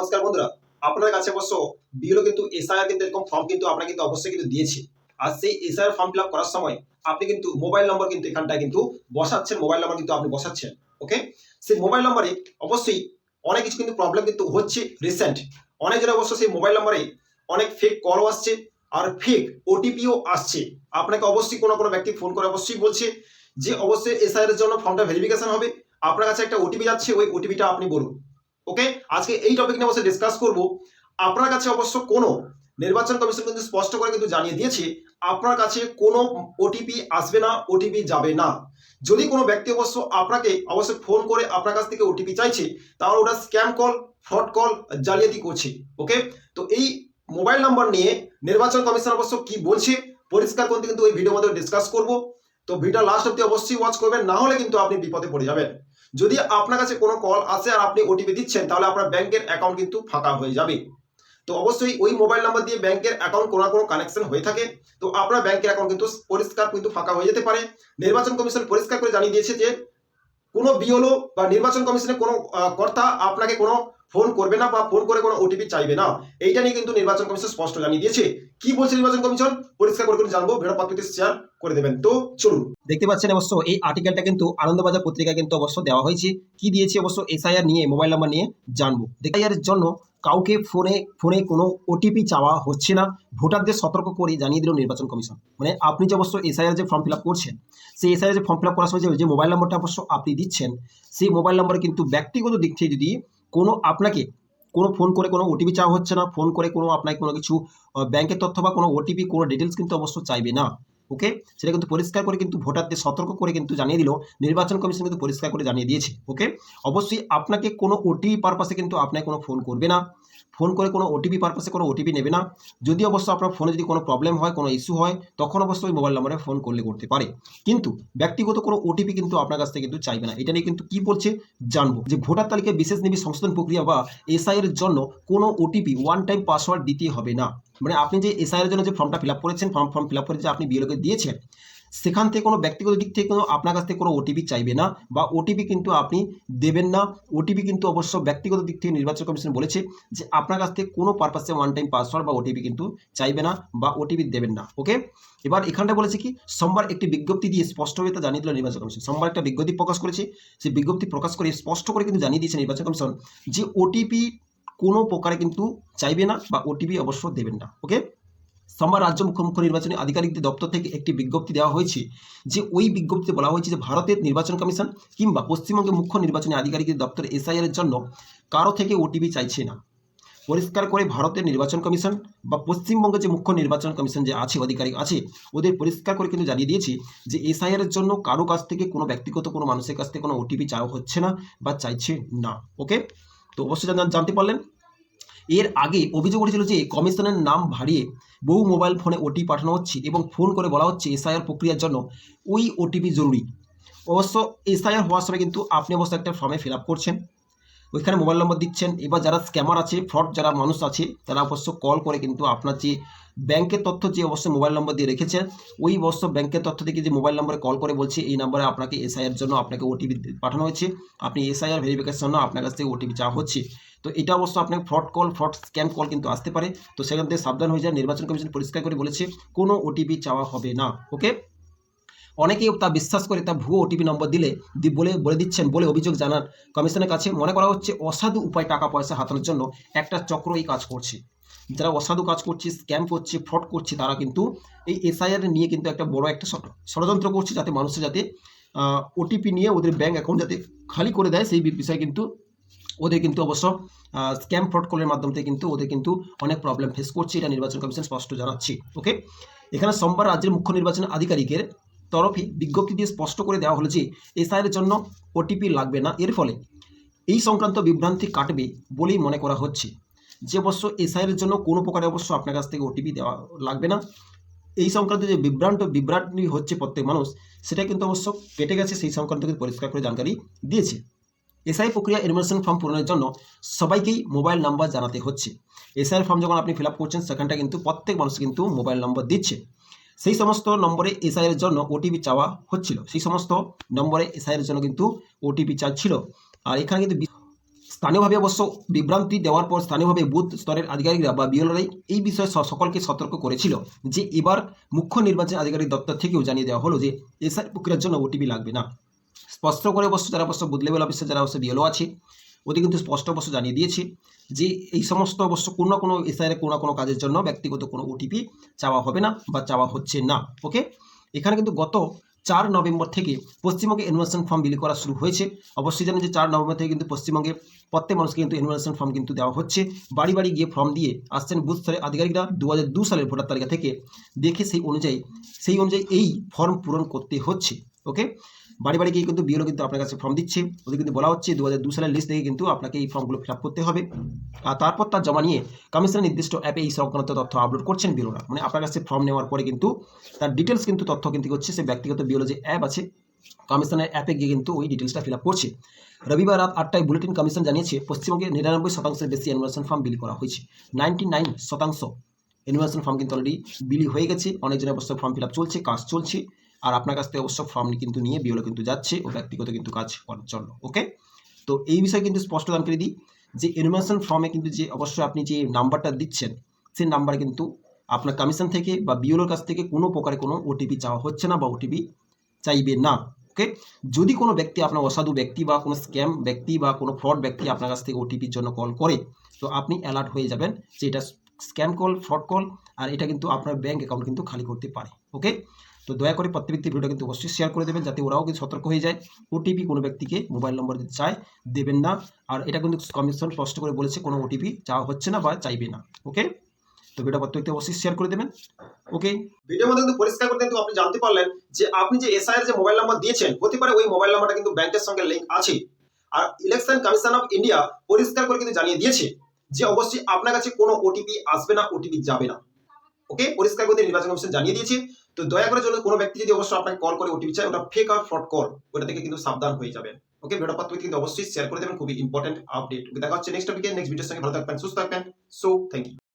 নমস্কার বন্ধুরা, আপনাদের কাছে অবশ্য বিএলও কিন্তু এসআইআর কিন্তু এরকম ফর্ম কিন্তু আপনার কিন্তু অবশ্যই কিন্তু দিয়েছে। আর সেই এসআইআর ফর্ম ফিল করার সময় আপনি কিন্তু মোবাইল নম্বর কিন্তু এখানটায় কিন্তু বসাচ্ছেন মোবাইল নম্বর কিন্তু আপনি বসাচ্ছেন ওকে সেই মোবাইল নম্বরে অবশ্যই অনেক কিছু কিন্তু প্রবলেম কিন্তু হচ্ছে রিসেন্ট অনেকের অবশ্য সেই মোবাইল নম্বরে অনেক ফেক কলও আসছে আর ফেক ওটিপিও আসছে। আপনাকে অবশ্যই কোনো কোনো ব্যক্তি ফোন করে অবশ্যই বলছে যে, অবশ্যই এসআইআর এর জন্য ফর্মটা ভেরিফিকেশন হবে। আপনার কাছে একটা ওটিপি যাচ্ছে, ওই ওটিপিটা আপনি বলুন। ওকে আজকে এই টপিক নিয়ে অবশ্যই ডিসকাস করব। আপনার কাছে অবশ্য কোনো নির্বাচন কমিশন কিন্তু স্পষ্ট করে কিন্তু জানিয়ে দিয়েছে, আপনার কাছে কোনো ওটিপি আসবে না ওটিপি যাবে না। যদি কোনো ব্যক্তি অবশ্য আপনাকে অবশ্যই ফোন করে আপনার কাছ থেকে ওটিপি চাইছে, তাহলে ওটা স্ক্যাম কল ফ্রড কল জালিয়াতি করছে। ওকে তো এই মোবাইল নাম্বার নিয়ে নির্বাচন কমিশন অবশ্য কি বলছে, পরিষ্কার করতে কিন্তু ওই ভিডিওর মধ্যে ডিসকাস করব। তো ভিডিও লাস্ট অব্দি অবশ্যই ওয়াচ করবেন, না হলে কিন্তু আপনি বিপদে পড়ে যাবেন। যদি আপনার কাছে কোনো কল আসে আর আপনি ওটিপি দিচ্ছেন, তাহলে আপনার ব্যাংকের অ্যাকাউন্ট কিন্তু ফাঁকা হয়ে যাবে। তো অবশ্যই ওই মোবাইল নাম্বার দিয়ে ব্যাংকের অ্যাকাউন্ট কোনো কোনো কানেকশন হয়ে থাকে। তো আপনার ব্যাংকের অ্যাকাউন্ট কিন্তু পরিষ্কার কিন্তু ফাঁকা হয়ে যেতে পারে। নির্বাচন কমিশন পরিষ্কার করে জানিয়ে দিয়েছে যে, কোনো বিওলো বা নির্বাচন কমিশনের কোনো কর্তা আপনাকে কোনো ফোন করবে না বা ফোন করে কোনো ওটিপি চাইবে না। এইটা নিয়ে কিন্তু নির্বাচন কমিশন স্পষ্ট জানিয়ে দিয়েছে। কি বলছে নির্বাচন কমিশন? পরিষ্কার করে করে জানব। ভিডিও পাত্রটি শেয়ার করে দেবেন। তো চলুন। দেখতে পাচ্ছেন অবশ্য এই আর্টিকেলটা কিন্তু আনন্দবাজার পত্রিকায় কিন্তু অবশ্য দেওয়া হয়েছে। কি দিয়েছে অবশ্য এসআইআর নিয়ে মোবাইল নাম্বার নিয়ে জানব। এসআইআর এর জন্য কাউকে ফোনে ফোনে কোনো ওটিপি চাওয়া হচ্ছে না। ভোটারদের সতর্ক করে জানিয়ে দিল নির্বাচন কমিশন। মানে আপনি যে অবশ্য এসআইআর যে ফর্ম ফিল আপ করছেন, সেই এসআইআর যে ফর্ম ফিল আপ করার সময় যে মোবাইল নম্বরটা অবশ্য আপনি দিচ্ছেন, সেই মোবাইল নম্বরে কিন্তু ব্যক্তিগত দিক থেকে যদি কোনো আপনাকে কোনো ফোন করে কোনো ওটিপি চাওয়া হচ্ছে না, ফোন করে কোনো আপনাকে কোনো কিছু ব্যাংকের তথ্য বা কোনো ওটিপি কোনো ডিটেলস কিন্তু অবশ্য চাইবে না ওকে সেটা কিন্তু পরিষ্কার করে কিন্তু ভোটারদের সতর্ক করে কিন্তু জানিয়ে দিল, নির্বাচন কমিশন কিন্তু পরিষ্কার করে জানিয়ে দিয়েছে ওকে অবশ্যই আপনাকে কোনো ওটিপি পারপাসে কিন্তু আপনাকে কোনো ফোন করবে না ফোন করে কোনো ওটিপি পারপাসে কোনো ওটিপি নেবে না। যদি অবশ্য আপনার ফোনে যদি কোনো প্রবলেম হয়, কোনো ইস্যু হয়, তখন অবশ্য ওই মোবাইল নম্বরে ফোন করলে করতে পারে। কিন্তু ব্যক্তিগত কোনো ওটিপি কিন্তু আপনার কাছ থেকে কিন্তু চাইবে না। এটা নিয়ে কিন্তু কি বলছে জানব। যে ভোটার তালিকায় বিশেষ নিবি সংশোধন প্রক্রিয়া বা এসআই এর জন্য কোনো ওটিপি ওয়ান টাইম পাসওয়ার্ড দিতে হবে না। মানে আপনি যে এসআই এর জন্য যে ফর্মটা ফিল আপ করেছেন ফর্ম ফর্ম ফিল আপ করে যে আপনি বিএলওকে দিয়েছেন সেখান থেকে কোনো ব্যক্তিগত দিক থেকে কোনো আপনার কাছ থেকে কোনো ওটিপি চাইবে না বা ওটিপি কিন্তু আপনি দেবেন না। ওটিপি কিন্তু অবশ্য ব্যক্তিগত দিক থেকে নির্বাচন কমিশন বলেছে যে আপনার কাছ থেকে কোনো পারপাসে ওয়ান টাইম পাসওয়ার্ড বা ওটিপি কিন্তু চাইবে না বা ওটিপি দেবেন না ওকে এবার এখানটা বলেছে কি, সোমবার একটি বিজ্ঞপ্তি দিয়ে স্পষ্টভাবে তা জানিয়ে দিল নির্বাচন কমিশন। সোমবার একটা বিজ্ঞপ্তি প্রকাশ করেছে। সেই বিজ্ঞপ্তি প্রকাশ করে স্পষ্ট করে কিন্তু জানিয়ে দিয়েছে নির্বাচন কমিশন যে ওটিপি কোনো প্রকারে কিন্তু চাইবে না বা ওটিপি অবশ্য দেবেন না ওকে সোমবার রাজ্য মুখ্য নির্বাচনী আধিকারিকদের দপ্তর থেকে একটি বিজ্ঞপ্তি দেওয়া হয়েছে যে ওই বিজ্ঞপ্তিতে বলা হয়েছে যে ভারতের নির্বাচন কমিশন কিংবা পশ্চিমবঙ্গের মুখ্য নির্বাচনী আধিকারিকদের দপ্তর এসআইআর এর জন্য কারও থেকে ওটিপি চাইছে না। পরিষ্কার করে ভারতের নির্বাচন কমিশন বা পশ্চিমবঙ্গের যে মুখ্য নির্বাচন কমিশন যে আছে, আধিকারিক আছে, ওদের পরিষ্কার করে কিন্তু জানিয়ে দিয়েছি যে এসআইআর এর জন্য কারও কাছ থেকে কোনো ব্যক্তিগত, কোনো মানুষের কাছ থেকে কোনো ওটিপি চাওয়া হচ্ছে না বা চাইছে না। ওকে তো অবশ্যই জান- জানতে পারলেন। এর আগে অভিযোগ উঠেছিল যে কমিশনের নাম ভারিয়ে বহু মোবাইল ফোনে ওটিপি পাঠানো হচ্ছে এবং ফোন করে বলা হচ্ছে এসআইআর প্রক্রিয়ার জন্য ওই ওটিপি জরুরি। অবশ্য এসআইআর হওয়ার সময় কিন্তু আপনি অবশ্য একটা ফর্মে ফিল আপ করছেন। ওইখানে মোবাইল নম্বর দিচ্ছেন। এবার যারা স্ক্যামার আছে, ফ্রড যারা মানুষ আছে, তারা অবশ্য কল করে কিন্তু আপনার যে ব্যাংকের তথ্য যে অবশ্য মোবাইল নম্বর দিয়ে রেখেছেন ওই অবশ্য ব্যাংকের তথ্য থেকে যে মোবাইল নম্বরে কল করে বলছে, এই নম্বরে আপনাকে এসআইআর জন্য আপনাকে ওটিপি পাঠানো হয়েছে। আপনি এসআইআর ভেরিফিকেশন জন্য আপনার কাছ থেকে ওটিপি চাওয়া হচ্ছে। তো এটা অবশ্য আপনাকে fraud call fraud scam call কিন্তু আসতে পারে। তো সেখান থেকে সাবধান হয়ে যায় নির্বাচন কমিশন পরিষ্কার করে বলেছে, কোনো ওটিপি চাওয়া হবে না। ওকে অনেকেই তা বিশ্বাস করে, তা ভুয়ো ওটিপি নম্বর দিলে বলে বলে দিচ্ছেন বলে অভিযোগ জানান। কমিশনের কাছে মনে করা হচ্ছে অসাধু উপায় টাকা পয়সা হাতানোর জন্য একটা চক্র এই কাজ করছে। যারা অসাধু কাজ করছে স্ক্যাম করছে ফ্রড করছে, তারা কিন্তু এই এসআইআর নিয়ে কিন্তু একটা বড় একটা ষড়যন্ত্র করছে যাতে মানুষের যাতে ওটিপি নিয়ে ওদের ব্যাংক অ্যাকাউন্ট যাতে খালি করে দেয়, সেই বিষয়ে কিন্তু ওদের কিন্তু অবশ্য স্ক্যাম ফ্রড কলের মাধ্যম থেকে কিন্তু ওদের কিন্তু অনেক প্রবলেম ফেস করছে। এটা নির্বাচন কমিশন স্পষ্ট জানাচ্ছি। ওকে এখানে সোমবার রাজ্যের মুখ্য নির্বাচন আধিকারিকের তরফে বিজ্ঞপ্তি দিয়ে স্পষ্ট করে দেওয়া হলো যে এসআইয়ের জন্য ওটিপি লাগবে না। এর ফলে এই সংক্রান্ত বিভ্রান্তি কাটবে বলেই মনে করা হচ্ছে। যে অবশ্য এসআইয়ের জন্য কোনো প্রকারে অবশ্য আপনার কাছ থেকে ওটিপি দেওয়া লাগবে না। এই সংক্রান্ত যে বিভ্রান্ত বিভ্রান্তি হচ্ছে প্রত্যেক মানুষ, সেটা কিন্তু অবশ্য কেটে গেছে, সেই সংক্রান্ত কিন্তু পরিষ্কার করে জানকারি দিয়েছে। এসআই প্রক্রিয়া এডমিশন ফর্ম পূরণের জন্য সবাইকেই মোবাইল নাম্বার জানাতে হচ্ছে। এসআই ফর্ম যখন আপনি ফিল আপ করছেন, সেখানটা কিন্তু প্রত্যেক মানুষ কিন্তু মোবাইল নম্বর দিচ্ছে। সেই সমস্ত নম্বরে এসআই এর জন্য ওটিপি চাওয়া হচ্ছিল। সেই সমস্ত নম্বরে এসআই এর জন্য কিন্তু ওটিপি চাচ্ছিল। আর এখানে কিন্তু স্থানীয়ভাবে অবশ্য বিভ্রান্তি দেওয়ার পর স্থানীয়ভাবে বুথ স্তরের আধিকারিকরা বা বিএলআরআই এই বিষয়ে সকলকে সতর্ক করেছিল যে এবার মুখ্য নির্বাচন আধিকারিক দপ্তর থেকেও জানিয়ে দেওয়া হলো যে এসআই প্রক্রিয়ার জন্য ওটিপি লাগবে না। স্পষ্ট করে অবশ্য যারা অবশ্য বুথ লেভেল অফিসে যারা অবশ্য বিএলও আছে ওদের কিন্তু স্পষ্ট অবশ্য জানিয়ে দিয়েছে যে এই সমস্ত অবশ্য কোনো না কোনো এসআইয়ের কোনো না কোনো কাজের জন্য ব্যক্তিগত কোনো ওটিপি চাওয়া হবে না বা চাওয়া হচ্ছে না ওকে এখানে কিন্তু গত চার নভেম্বর থেকে পশ্চিমবঙ্গে ইনভেশন ফর্ম বিলি করা শুরু হয়েছে। অবশ্যই জানেন যে চার নভেম্বর থেকে কিন্তু পশ্চিমবঙ্গে প্রত্যেক মানুষকে কিন্তু ইনভেশন ফর্ম কিন্তু দেওয়া হচ্ছে। বাড়ি বাড়ি গিয়ে ফর্ম দিয়ে আসছেন বুথ স্তরের আধিকারিকরা দু সালের ভোটার তালিকা থেকে দেখে সেই অনুযায়ী সেই অনুযায়ী এই ফর্ম পূরণ করতে হচ্ছে। ওকে বাড়ি বাড়ি গিয়ে কিন্তু বিএলও কিন্তু আপনার কাছে ফর্ম দিচ্ছে। ওদের কিন্তু বলা হচ্ছে দু হাজার দু সালের লিস্ট থেকে কিন্তু আপনাকে এই ফর্মগুলো ফিল আপ করতে হবে। আর তারপর তার জমা নিয়ে কমিশনের নির্দিষ্ট অ্যাপে এই সংক্রান্ত তথ্য আপলোড করছেন বিএলওরা মানে আপনার কাছে ফর্ম নেওয়ার পরে কিন্তু তার ডিটেলস কিন্তু তথ্য কিন্তু হচ্ছে, সে ব্যক্তিগত বিএলও যে অ্যাপ আছে কমিশনের অ্যাপে গিয়ে কিন্তু ওই ডিটেলসটা ফিল আপ করছে। রবিবার রাত আটটায় বুলেটিন কমিশন জানিয়েছে, পশ্চিমবঙ্গে নিরানব্বই শতাংশের বেশি অ্যানুয়েশন ফর্ম বিলি করা হয়েছে। নাইনটি নাইন শতাংশ অ্যানুয়েশন ফর্ম কিন্তু অলরেডি বিলি হয়ে গেছে। অনেকজনের অবশ্য ফর্ম ফিল আপ চলছে, কাজ চলছে। আর আপনার কাছ থেকে অবশ্য ফর্ম কিন্তু নিয়ে বিওলো কিন্তু যাচ্ছে ও ব্যক্তিগত কিন্তু কাজ করার জন্য ওকে তো এই বিষয়ে কিন্তু স্পষ্ট জানকারি দিই যে অ্যানুয়েশন ফর্মে কিন্তু যে অবশ্যই আপনি যে নাম্বারটা দিচ্ছেন, সেই নাম্বার কিন্তু আপনার কমিশন থেকে বা বিওলোর কাছ থেকে কোনো প্রকারে কোনো ওটিপি চাওয়া হচ্ছে না বা ওটিপি চাইবে না ওকে যদি কোনো ব্যক্তি আপনার অসাধু ব্যক্তি বা কোনো স্ক্যাম ব্যক্তি বা কোনো ফ্রড ব্যক্তি আপনার কাছ থেকে ওটিপির জন্য কল করে, তো আপনি অ্যালার্ট হয়ে যাবেন যে এটা স্ক্যাম কল ফ্রড কল আর এটা কিন্তু আপনার ব্যাঙ্ক অ্যাকাউন্ট কিন্তু খালি করতে পারে ওকে তো দয়া করে প্রত্যেক ভিডিওটা কিন্তু অবশ্যই শেয়ার করে দেবেন যাতে ওরাও কিন্তু সতর্ক হয়ে যায়। ওটিপি কোনো ব্যক্তিকে মোবাইল নম্বর দিতে চায়, দেবেন না। আর এটা কিন্তু কমিশন স্পষ্ট করে বলেছে, কোনো ওটিপি চাওয়া হচ্ছে না বা চাইবে না ওকে তো ভিডিও প্রত্যেক ব্যক্তি অবশ্যই শেয়ার করে দেবেন ওকে ভিডিওর মধ্যে কিন্তু পরিষ্কার করে কিন্তু আপনি জানতে পারলেন যে আপনি যে এসআইয়ের যে মোবাইল নাম্বার দিয়েছেন হতে পারে ওই মোবাইল নাম্বারটা কিন্তু ব্যাংকের সঙ্গে লিঙ্ক আছে। আর ইলেকশন কমিশন অফ ইন্ডিয়া পরিষ্কার করে কিন্তু জানিয়ে দিয়েছে যে অবশ্যই আপনার কাছে কোনো ওটিপি আসবে না ওটিপি যাবে না। ওকে পরিষ্কার করে নির্বাচন কমিশন জানিয়ে দিয়েছে। তো দয়া করে জন্য কোনো ব্যক্তি যদি অবশ্যই আপনাকে কল করে ওটিপি চায়, ওটা ফেক আর ফ্রড কল ওটা থেকে কিন্তু সাবধান হয়ে যাবেন। ওকে ভিডিওটা পাত্র কিন্তু অবশ্যই শেয়ার করে দেবেন। খুবই ইম্পর্টেন্ট আপডেট দেখা হচ্ছে নেক্সট টপিকে নেক্সট ভিডিওর সঙ্গে ভালো থাকবেন, সুস্থ থাকবেন। So thank you